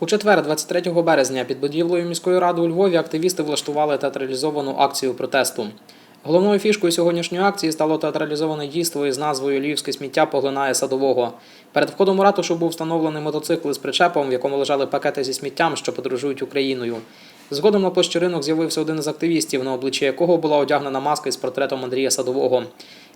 У четвер, 23 березня, під будівлею міської ради у Львові активісти влаштували театралізовану акцію протесту. Головною фішкою сьогоднішньої акції стало театралізоване дійство із назвою Львівське сміття поглинає садового. Перед входом у ратушу був встановлений мотоцикл з причепом, в якому лежали пакети зі сміттям, що подорожують Україною. Згодом на площі ринок з'явився один із активістів, на обличчі якого була одягнена маска із портретом Андрія Садового.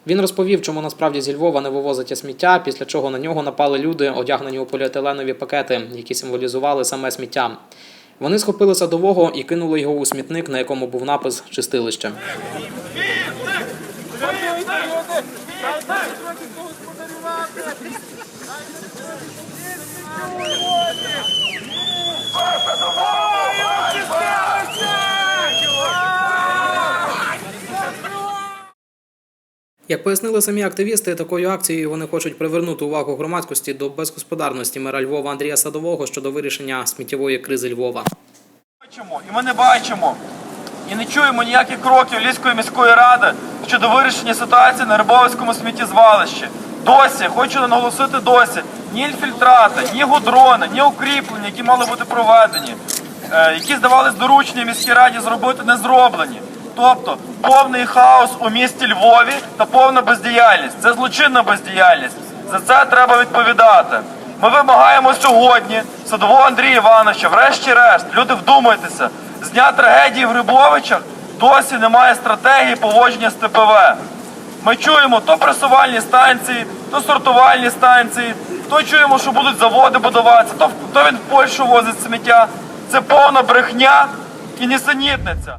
Він розповів, чому насправді зі Львова не вивозить сміття, після чого на нього напали люди, одягнені у поліетиленові пакети, які символізували саме сміття. Вони схопили садового і кинули його у смітник, на якому був напис Чистилище. Як пояснили самі активісти, такою акцією вони хочуть привернути увагу громадськості до безгосподарності мера Львова Андрія Садового щодо вирішення сміттєвої кризи Львова. і ми не бачимо і не чуємо ніяких кроків Львівської міської ради щодо вирішення ситуації на Рибовицькому сміттєзвалищі. Досі, хочу наголосити досі, ні інфільтрати, ні гудрони, ні укріплення, які мали бути проведені, е, які здавались доручні міській раді зробити, не зроблені. Тобто повний хаос у місті Львові та повна бездіяльність. Це злочинна бездіяльність. За це треба відповідати. Ми вимагаємо сьогодні садового Андрія Івановича, врешті-решт, люди вдумайтеся, з дня трагедії в Грибовичах досі немає стратегії поводження з ТПВ. Ми чуємо то пресувальні станції, то сортувальні станції, то чуємо, що будуть заводи будуватися, то, то він в Польщу возить сміття. Це повна брехня і нісенітниця.